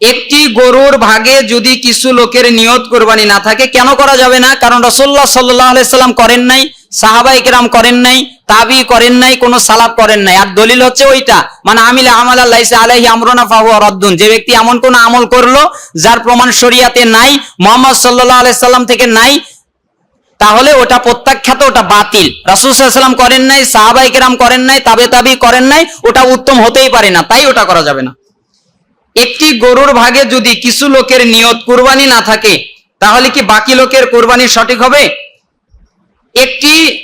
একটি গরুর ভাগে যদি কিছু লোকের নিয়ত কোরবানি না থাকে, কেন করা যাবে না? কারণ রসল্লাহ সাল্লাম করেন নাই সাহাবাই কেরাম করেন নাই তাবি করেন নাই, কোনো সালাব করেন নাই। আর দলিল হচ্ছে ওইটা মানে আমিলা আমাল আল্লাহ আলাইহি আমরুনা ফাহু রদ্দুন। যে ব্যক্তি এমন কোন আমল করল, যার প্রমাণ শরিয়াতে নাই, মোহাম্মদ সাল্লাহ আলাইসাল্লাম থেকে নাই, তাহলে ওটা প্রত্যাখ্যাত, ওটা বাতিল। রাসুলসাল্লাম করেন নাই সাহাবাই কেরাম করেন নাই, তাবে তাবি করেন নাই, ওটা উত্তম হতেই পারে না, তাই ওটা করা যাবে না। একটি গরুর ভাগে যদি কিছু লোকের নিয়ত কুরবানি না থাকে, তাহলে কি বাকি লোকের কোরবানি সঠিক হবে? একটি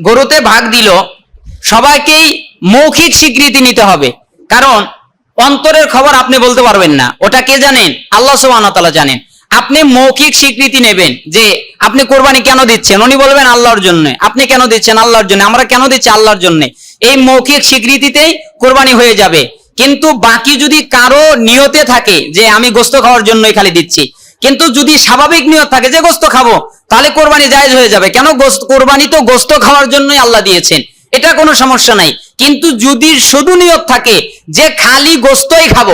গরুতে ভাগ দিল, সবাইকেই মৌখিক স্বীকৃতি নিতে হবে। কারণ, অন্তরের খবর আপনি বলতে পারবেন না। ওটা কে জানেন? আল্লাহ সুবাহতালা জানেন। আপনি মৌখিক স্বীকৃতি নেবেন যে, আপনি কোরবানি কেন দিচ্ছেন? উনি বলবেন আল্লাহর জন্য। আপনি কেন দিচ্ছেন? আল্লাহর জন্য। আমরা কেন দিচ্ছি? আল্লাহর জন্য। এই মৌখিক স্বীকৃতিতেই কোরবানি হয়ে যাবে। কিন্তু বাকি যদি কারও নিয়তে থাকে যে আমি গোস্ত খাওয়ার জন্যই খালি দিচ্ছি, কিন্তু যদি স্বাভাবিক নিয়ত থাকে যে গোস্ত খাব, তাহলে কোরবানি জায়েজ হয়ে যাবে। কেন গোস্ত, কোরবানি তো গোস্ত খাওয়ার জন্যই আল্লাহ দিয়েছেন। এটা কোনো সমস্যা নাই। কিন্তু যদি শুধু নিয়ত থাকে যে খালি গোস্তই খাব,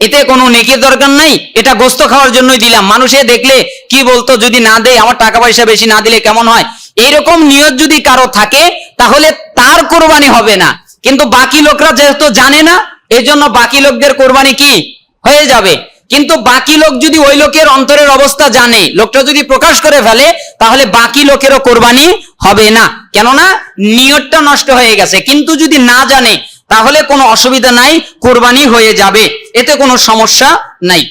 এতে কোনো নেকির দরকার নাই। এটা গোস্ত খাওয়ার জন্যই দিলাম। মানুষে দেখলে কি বলতো, যদি না দেয়, আমার টাকা পয়সা বেশি না দিলে কেমন হয়? এইরকম নিয়ত যদি কারও থাকে, তাহলে তার কোরবানি হবে না। কিন্তু বাকি লোকরা যেহেতু জানে না এই জন্য বাকি লোকদের কোরবানি কি? হয়ে যাবে। কিন্তু বাকি লোক যদি ওই লোকের অন্তরের অবস্থা জানে, লোকটা যদি প্রকাশ করে ফেলে, তাহলে বাকি লোকেরও কোরবানি হবে না। কেননা, নিয়তটা নষ্ট হয়ে গেছে। কিন্তু যদি না জানে, তাহলে কোনো অসুবিধা নাই, কোরবানি হয়ে যাবে। এতে কোনো সমস্যা নাই।